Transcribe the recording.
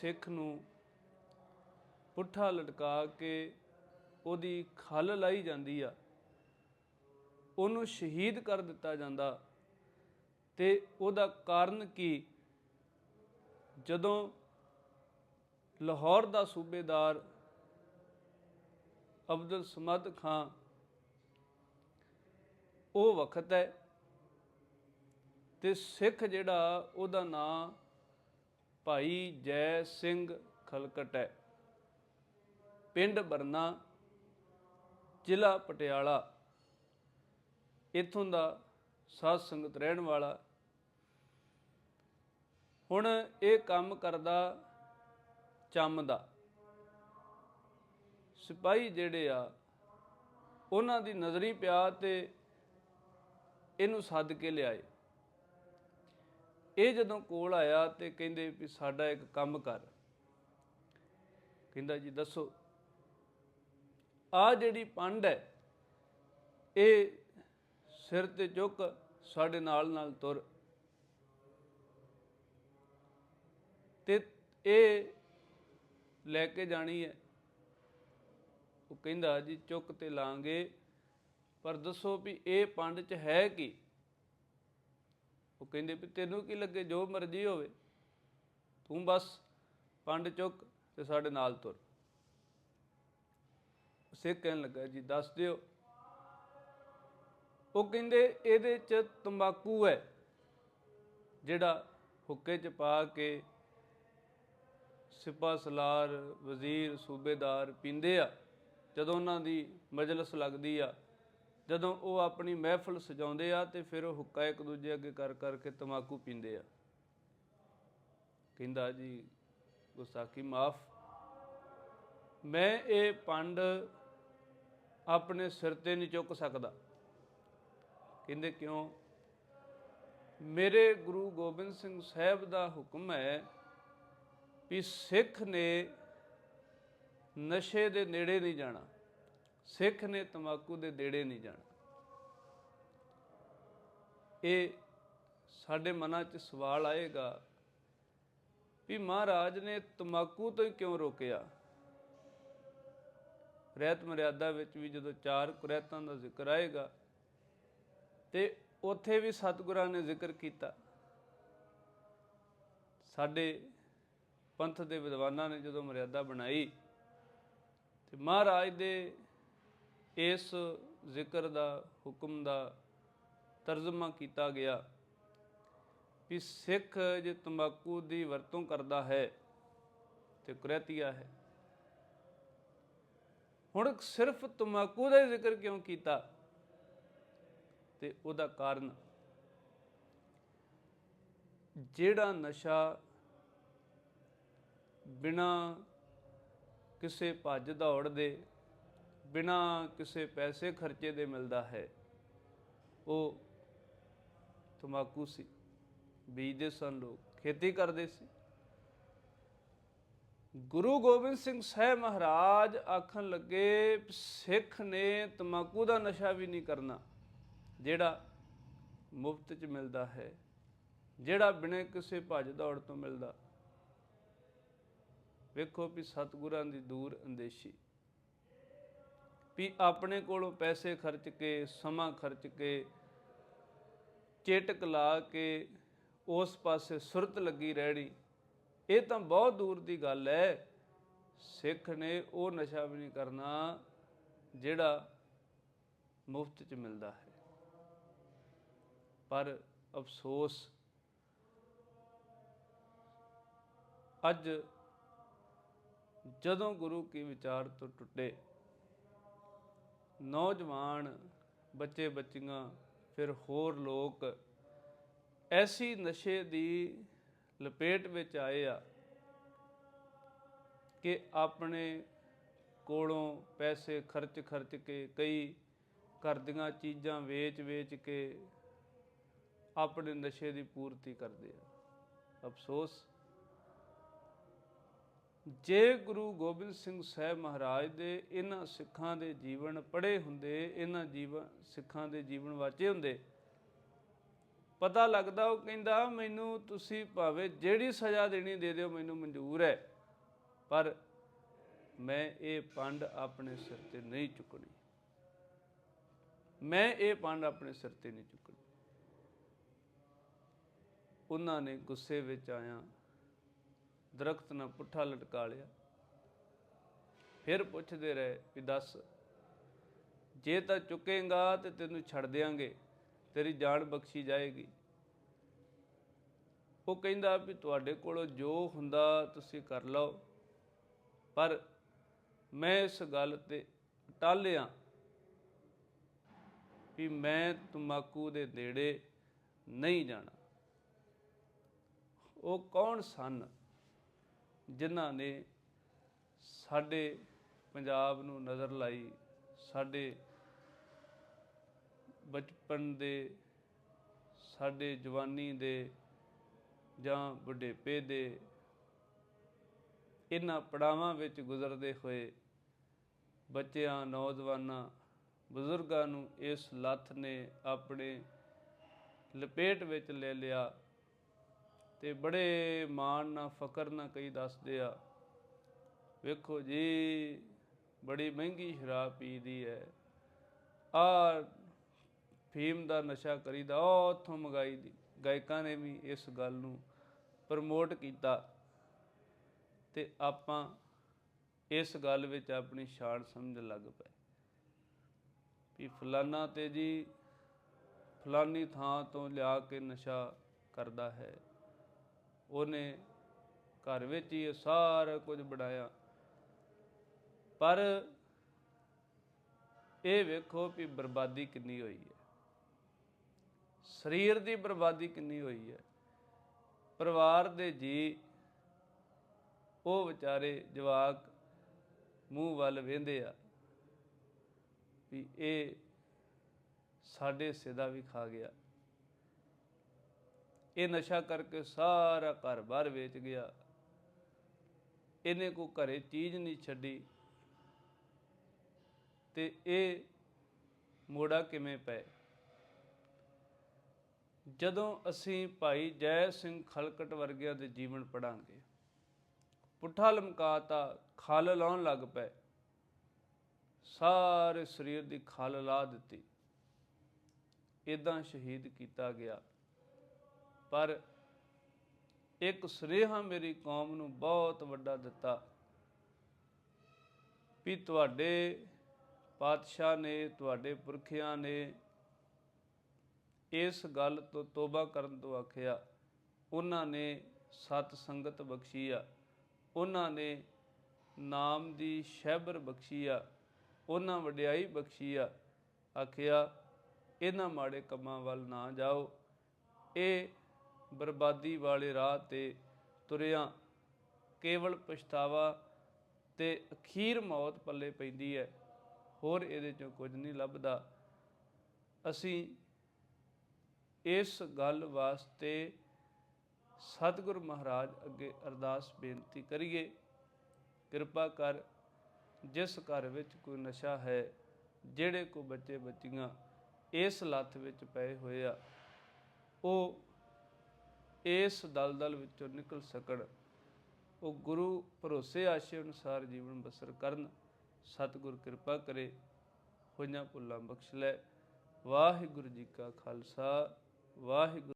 ਸਿੱਖ ਨੂੰ ਪੁੱਠਾ ਲਟਕਾ ਕੇ ਉਹਦੀ ਖਲ ਲਾਈ ਜਾਂਦੀ ਆ। ਉਹਨੂੰ ਸ਼ਹੀਦ ਕਰ ਦਿੱਤਾ ਜਾਂਦਾ। ਤੇ ਉਹਦਾ ਕਾਰਨ ਕੀ? ਜਦੋਂ ਲਾਹੌਰ ਦਾ ਸੂਬੇਦਾਰ ਅਬਦੁਲ ਸਮਦ ਖਾਨ ਉਹ ਵਕਤ ਹੈ ਤੇ ਸਿੱਖ ਜਿਹੜਾ ਉਹਦਾ ਨਾਂ ਭਾਈ ਜੈ ਸਿੰਘ ਖਲਕਟੈ ਪਿੰਡ ਬਰਨਾ, ਜ਼ਿਲ੍ਹਾ ਪਟਿਆਲਾ। ਇਥੋਂ ਦਾ ਸਾਧ ਸੰਗਤ ਰਹਿਣ ਵਾਲਾ। ਹੁਣ ਇਹ ਕੰਮ ਕਰਦਾ ਚੰਮ ਦਾ। ਸਿਪਾਹੀ ਜਿਹੜੇ ਆ, ਉਹਨਾਂ ਦੀ ਨਜ਼ਰੀ ਪਿਆ ਤੇ ਇਹਨੂੰ ਸੱਦ ਕੇ ਲਿਆਏ। ਇਹ ਜਦੋਂ ਕੋਲ ਆਇਆ ਤੇ ਕਹਿੰਦੇ ਵੀ ਸਾਡਾ ਇੱਕ ਕੰਮ ਕਰ। ਕਹਿੰਦਾ ਜੀ, ਦੱਸੋ ਆ ਜਿਹੜੀ ਪੰਡ ਹੈ, ਇਹ ਸਿਰ ਤੇ ਚੁੱਕ ਸਾਡੇ ਨਾਲ ਨਾਲ ਤੁਰ। ਤੇ ਇਹ ਲੈ ਕੇ ਜਾਣੀ ਹੈ। ਉਹ ਕਹਿੰਦਾ ਜੀ, ਚੁੱਕ ਤੇ ਲਾਂਗੇ, ਪਰ ਦੱਸੋ ਵੀ ਇਹ ਪੰਡ ਚ ਹੈ ਕੀ? ਉਹ ਕਹਿੰਦੇ ਵੀ ਤੈਨੂੰ ਕੀ ਲੱਗੇ, ਜੋ ਮਰਜ਼ੀ ਹੋਵੇ। ਤੂੰ ਬਸ ਪੰਡ ਚੁੱਕ ਤੇ ਸਾਡੇ ਨਾਲ ਤੁਰ। ਸਿੱਖ ਕਹਿਣ ਲੱਗਾ, ਜੀ, ਦੱਸ ਦਿਓ। ਉਹ ਕਹਿੰਦੇ, ਇਹਦੇ ਚ ਤੰਬਾਕੂ ਹੈ, ਜਿਹੜਾ ਹੁੱਕੇ ਚ ਪਾ ਕੇ ਸਿਪਾ ਸਲਾਰ, ਵਜ਼ੀਰ, ਸੂਬੇਦਾਰ ਪੀਂਦੇ ਆ। ਜਦੋਂ ਉਹਨਾਂ ਦੀ ਮਜਲਿਸ ਲੱਗਦੀ ਆ ਜਦੋਂ ਉਹ ਆਪਣੀ ਮਹਿਫਲ ਸਜਾਉਂਦੇ ਆ ਤੇ ਫਿਰ ਉਹ ਹੁੱਕਾ ਇੱਕ ਦੂਜੇ ਅੱਗੇ ਕਰ ਕਰਕੇ ਤਮਾਕੂ ਪੀਂਦੇ ਆ। ਕਹਿੰਦਾ ਜੀ, ਗੁਸਤਾਖੀ, ਮਾਫ। ਮੈਂ ਇਹ ਪੰਡ ਆਪਣੇ ਸਿਰ ਤੇ ਨਹੀਂ ਚੁੱਕ ਸਕਦਾ। ਕਹਿੰਦੇ, ਕਿਉਂ? ਮੇਰੇ ਗੁਰੂ ਗੋਬਿੰਦ ਸਿੰਘ ਸਾਹਿਬ ਦਾ ਹੁਕਮ ਹੈ ਵੀ ਸਿੱਖ ਨੇ ਨਸ਼ੇ ਦੇ ਨੇੜੇ ਨਹੀਂ ਜਾਣਾ। ਸਿੱਖ ਨੇ ਤਮਾਕੂ ਦੇ ਨੇੜੇ ਨਹੀਂ ਜਾਣਾ। ਇਹ ਸਾਡੇ ਮਨਾਂ 'ਚ ਸਵਾਲ ਆਏਗਾ ਵੀ ਮਹਾਰਾਜ ਨੇ ਤਮਾਕੂ ਤੋਂ ਹੀ ਕਿਉਂ ਰੋਕਿਆ? ਰਹਿਤ ਮਰਿਆਦਾ ਵਿੱਚ ਵੀ ਜਦੋਂ ਚਾਰ ਕੁਰੈਤਾਂ ਦਾ ਜ਼ਿਕਰ ਆਏਗਾ ਤੇ ਉੱਥੇ ਵੀ ਸਤਿਗੁਰਾਂ ਨੇ ਜ਼ਿਕਰ ਕੀਤਾ। ਸਾਡੇ ਪੰਥ ਦੇ ਵਿਦਵਾਨਾਂ ਨੇ ਜਦੋਂ ਮਰਿਆਦਾ ਬਣਾਈ ਤੇ ਮਹਾਰਾਜ ਦੇ ਇਸ ਜ਼ਿਕਰ ਦਾ ਹੁਕਮ ਦਾ ਤਰਜਮਾ ਕੀਤਾ ਗਿਆ ਵੀ ਸਿੱਖ ਜੇ ਤੰਬਾਕੂ ਦੀ ਵਰਤੋਂ ਕਰਦਾ ਹੈ ਤੇ ਕੁਰੈਤੀਆ ਹੈ। ਹੁਣ ਸਿਰਫ ਤੰਬਾਕੂ ਦਾ ਜ਼ਿਕਰ ਕਿਉਂ ਕੀਤਾ? ਤੇ ਉਹਦਾ ਕਾਰਨ ਜਿਹੜਾ ਨਸ਼ਾ ਬਿਨਾ ਕਿਸੇ ਭੱਜ ਦੌੜ ਦੇ ਬਿਨਾ ਕਿਸੇ ਪੈਸੇ ਖਰਚੇ ਦੇ ਮਿਲਦਾ ਹੈ। ਉਹ ਤਮਾਕੂ ਸੀ, ਬੀਜਦੇ ਸਨ ਲੋਕ, ਖੇਤੀ ਕਰਦੇ ਸੀ। ਗੁਰੂ ਗੋਬਿੰਦ ਸਿੰਘ ਸਾਹਿਬ ਮਹਾਰਾਜ ਆਖਣ ਲੱਗੇ, ਸਿੱਖ ਨੇ ਤਮਾਕੂ ਦਾ ਨਸ਼ਾ ਵੀ ਨਹੀਂ ਕਰਨਾ, ਜਿਹੜਾ ਮੁਫਤ ਚ ਮਿਲਦਾ ਹੈ, ਜਿਹੜਾ ਬਿਨਾਂ ਕਿਸੇ ਭੱਜ ਦੌੜ ਤੋਂ ਮਿਲਦਾ। ਵੇਖੋ ਵੀ ਸਤਿਗੁਰਾਂ ਦੀ ਦੂਰ ਅੰਦੇਸ਼ੀ। ਵੀ ਆਪਣੇ ਕੋਲੋਂ ਪੈਸੇ ਖਰਚ ਕੇ, ਸਮਾਂ ਖਰਚ ਕੇ, ਚੇਟਕ ਲਾ ਕੇ ਉਸ ਪਾਸੇ ਸੁਰਤ ਲੱਗੀ ਰਹਿਣੀ, ਇਹ ਤਾਂ ਬਹੁਤ ਦੂਰ ਦੀ ਗੱਲ ਹੈ ਸਿੱਖ ਨੇ ਉਹ ਨਸ਼ਾ ਵੀ ਨਹੀਂ ਕਰਨਾ ਜਿਹੜਾ ਮੁਫਤ ਚ ਮਿਲਦਾ ਹੈ। ਪਰ ਅਫਸੋਸ, ਅੱਜ ਜਦੋਂ ਗੁਰੂ ਕੀ ਵਿਚਾਰ ਤੋਂ ਟੁੱਟੇ ਨੌਜਵਾਨ ਬੱਚੇ ਬੱਚੀਆਂ, ਫਿਰ ਹੋਰ ਲੋਕ ਐਸੀ ਨਸ਼ੇ ਦੀ ਲਪੇਟ ਵਿੱਚ ਆਏ ਆ ਕਿ ਆਪਣੇ ਕੋਲੋਂ ਪੈਸੇ ਖਰਚ ਖਰਚ ਕੇ, ਕਈ ਘਰ ਦੀਆਂ ਚੀਜ਼ਾਂ ਵੇਚ-ਵੇਚ ਕੇ ਆਪਣੇ ਨਸ਼ੇ ਦੀ ਪੂਰਤੀ ਕਰਦੇ ਆ। ਅਫਸੋਸ ਜੇ ਗੁਰੂ ਗੋਬਿੰਦ ਸਿੰਘ ਸਾਹਿਬ ਮਹਾਰਾਜ ਦੇ ਇਹਨਾਂ ਸਿੱਖਾਂ ਦੇ ਜੀਵਨ ਪੜ੍ਹੇ ਹੁੰਦੇ, ਇਹਨਾਂ ਜੀਵਨ, ਸਿੱਖਾਂ ਦੇ ਜੀਵਨ ਵਾਚੇ ਹੁੰਦੇ, ਪਤਾ ਲੱਗਦਾ, ਉਹ ਕਹਿੰਦਾ, ਮੈਨੂੰ ਤੁਸੀਂ ਭਾਵੇਂ ਜਿਹੜੀ ਸਜ਼ਾ ਦੇਣੀ ਦੇ ਦਿਓ, ਮੈਨੂੰ ਮਨਜ਼ੂਰ ਹੈ, ਪਰ ਮੈਂ ਇਹ ਪੰਡ ਆਪਣੇ ਸਿਰ ਤੇ ਨਹੀਂ ਚੁੱਕਣੀ। ਮੈਂ ਇਹ ਪੰਡ ਆਪਣੇ ਸਿਰ ਤੇ ਨਹੀਂ ਚੁੱਕਣੀ। ਉਹਨਾਂ ਨੇ ਗੁੱਸੇ ਵਿੱਚ ਆਇਆ। ਦਰਖਤ ਨਾਲ ਪੁੱਠਾ ਲਟਕਾ ਲਿਆ। ਫਿਰ ਪੁੱਛਦੇ ਰਹੇ ਵੀ ਦੱਸ, ਜੇ ਤਾਂ ਚੁੱਕੇਗਾ ਤੇ ਤੈਨੂੰ ਛੱਡ ਦਿਆਂਗੇ, ਤੇਰੀ ਜਾਨ ਬਖਸ਼ੀ ਜਾਏਗੀ। ਉਹ ਕਹਿੰਦਾ ਵੀ ਤੁਹਾਡੇ ਕੋਲੋਂ ਜੋ ਹੁੰਦਾ ਤੁਸੀਂ ਕਰ ਲਓ। ਪਰ ਮੈਂ ਇਸ ਗੱਲ ਤੇ ਟਾਲਿਆ ਵੀ ਮੈਂ ਤਮਾਕੂ ਦੇ ਨੇੜੇ ਨਹੀਂ ਜਾਣਾ। ਉਹ ਕੌਣ ਸਨ? ਜਿਨ੍ਹਾਂ ਨੇ ਸਾਡੇ ਪੰਜਾਬ ਨੂੰ ਨਜ਼ਰ ਲਾਈ, ਸਾਡੇ ਬਚਪਨ ਦੇ, ਸਾਡੇ ਜਵਾਨੀ ਦੇ ਜਾਂ ਬੁਢੇਪੇ ਦੇ ਇਹਨਾਂ ਪੜਾਵਾਂ ਵਿੱਚ ਗੁਜ਼ਰਦੇ ਹੋਏ ਬੱਚਿਆਂ, ਨੌਜਵਾਨਾਂ, ਬਜ਼ੁਰਗਾਂ ਨੂੰ ਇਸ ਲੱਥ ਨੇ ਆਪਣੇ ਲਪੇਟ ਵਿੱਚ ਲੈ ਲਿਆ। ਤੇ ਬੜੇ ਮਾਣ ਨਾਲ, ਫਕਰ ਨਾਲ ਕਈ ਦੱਸਦੇ ਆ, ਵੇਖੋ ਜੀ, ਬੜੀ ਮਹਿੰਗੀ ਸ਼ਰਾਬ ਪੀਦੀ ਹੈ। ਆ ਫੀਮ ਦਾ ਨਸ਼ਾ ਕਰੀਦਾ, ਉਹ ਉੱਥੋਂ ਮੰਗਾਈ ਦੀ, ਗਾਇਕਾਂ ਨੇ ਵੀ ਇਸ ਗੱਲ ਨੂੰ ਪ੍ਰਮੋਟ ਕੀਤਾ। ਤੇ ਆਪਾਂ ਇਸ ਗੱਲ ਵਿੱਚ ਆਪਣੀ ਸ਼ਾਨ ਸਮਝ ਲੱਗ ਪਏ ਵੀ ਫਲਾਨਾ ਤੇ ਜੀ, ਫਲਾਨੀ ਥਾਂ ਤੋਂ ਲਿਆ ਕੇ ਨਸ਼ਾ ਕਰਦਾ ਹੈ। ਉਹਨੇ ਘਰ ਵਿੱਚ ਹੀ ਸਾਰਾ ਕੁਝ ਬਣਾਇਆ। ਪਰ ਇਹ ਵੇਖੋ ਵੀ ਬਰਬਾਦੀ ਕਿੰਨੀ ਹੋਈ ਹੈ। ਸਰੀਰ ਦੀ ਬਰਬਾਦੀ ਕਿੰਨੀ ਹੋਈ ਹੈ। ਪਰਿਵਾਰ ਦੇ ਜੀ, ਉਹ ਵਿਚਾਰੇ ਜਵਾਕ ਮੂੰਹ ਵੱਲ ਵੇਂਦੇ ਆ ਵੀ ਇਹ ਸਾਡੇ ਹਿੱਸੇ ਦਾ ਵੀ ਖਾ ਗਿਆ। ਇਹ ਨਸ਼ਾ ਕਰਕੇ ਸਾਰਾ ਘਰ-ਬਾਰ ਵੇਚ ਗਿਆ। ਇਹਨੇ ਕੋ ਘਰੇ ਚੀਜ਼ ਨਹੀਂ ਛੱਡੀ। ਤੇ ਇਹ ਮੋੜਾ ਕਿਵੇਂ ਪਏ? ਜਦੋਂ ਅਸੀਂ ਭਾਈ ਜੈ ਸਿੰਘ ਖਲਕਟ ਵਰਗਿਆਂ ਦੇ ਜੀਵਨ ਪੜਾਂਗੇ, ਪੁੱਠਾ ਲਮਕਾਤਾ ਖਲ ਲਾਉਣ ਲੱਗ ਪਏ। ਸਾਰੇ ਸਰੀਰ ਦੀ ਖਲ ਲਾ ਦਿੱਤੀ। ਇਦਾਂ ਸ਼ਹੀਦ ਕੀਤਾ ਗਿਆ। ਪਰ ਇੱਕ ਸੁਨੇਹਾ ਮੇਰੀ ਕੌਮ ਨੂੰ ਬਹੁਤ ਵੱਡਾ ਦਿੱਤਾ ਵੀ ਤੁਹਾਡੇ ਪਾਤਸ਼ਾਹ ਨੇ, ਤੁਹਾਡੇ ਪੁਰਖਿਆਂ ਨੇ ਇਸ ਗੱਲ ਤੋਂ ਤੋਬਾ ਕਰਨ ਤੋਂ ਆਖਿਆ, ਉਹਨਾਂ ਨੇ ਸਤ ਸੰਗਤ ਬਖਸ਼ੀ ਆ, ਉਹਨਾਂ ਨੇ ਨਾਮ ਦੀ ਸ਼ਹਿਬਰ ਬਖਸ਼ੀ ਆ, ਉਹਨਾਂ ਵਡਿਆਈ ਬਖਸ਼ੀ ਆ, ਆਖਿਆ, ਇਹਨਾਂ ਮਾੜੇ ਕੰਮਾਂ ਵੱਲ ਨਾ ਜਾਓ, ਇਹ ਬਰਬਾਦੀ ਵਾਲੇ ਰਾਹ ਤੇ ਤੁਰਿਆ ਕੇਵਲ ਪਛਤਾਵਾ ਤੇ ਅਖੀਰ ਮੌਤ ਪੱਲੇ ਪੈਂਦੀ ਹੈ। ਹੋਰ ਇਹਦੇ ਚੋਂ ਕੁਝ ਨਹੀਂ ਲੱਭਦਾ। ਅਸੀਂ ਇਸ ਗੱਲ ਵਾਸਤੇ ਸਤਿਗੁਰ ਮਹਾਰਾਜ ਅੱਗੇ ਅਰਦਾਸ ਬੇਨਤੀ ਕਰੀਏ। ਕਿਰਪਾ ਕਰ ਜਿਸ ਘਰ ਵਿੱਚ ਕੋਈ ਨਸ਼ਾ ਹੈ, ਜਿਹੜੇ ਕੋ ਬੱਚੇ ਬੱਚੀਆਂ ਇਸ ਲੱਤ ਵਿੱਚ ਪਏ ਹੋਏ ਆ, ਉਹ ਇਸ ਦਲਦਲ ਵਿੱਚੋਂ ਨਿਕਲ ਸਕਣ। ਉਹ ਗੁਰੂ ਭਰੋਸੇ ਆਸ਼ੇ ਅਨੁਸਾਰ ਜੀਵਨ ਬਸਰ ਕਰਨ। ਸਤਿਗੁਰ ਕਿਰਪਾ ਕਰੇ, ਹੋਈਆਂ ਭੁੱਲਾਂ ਬਖਸ਼ ਲੈ। ਵਾਹਿਗੁਰੂ ਜੀ ਕਾ ਖਾਲਸਾ, ਵਾਹਿਗੁਰੂ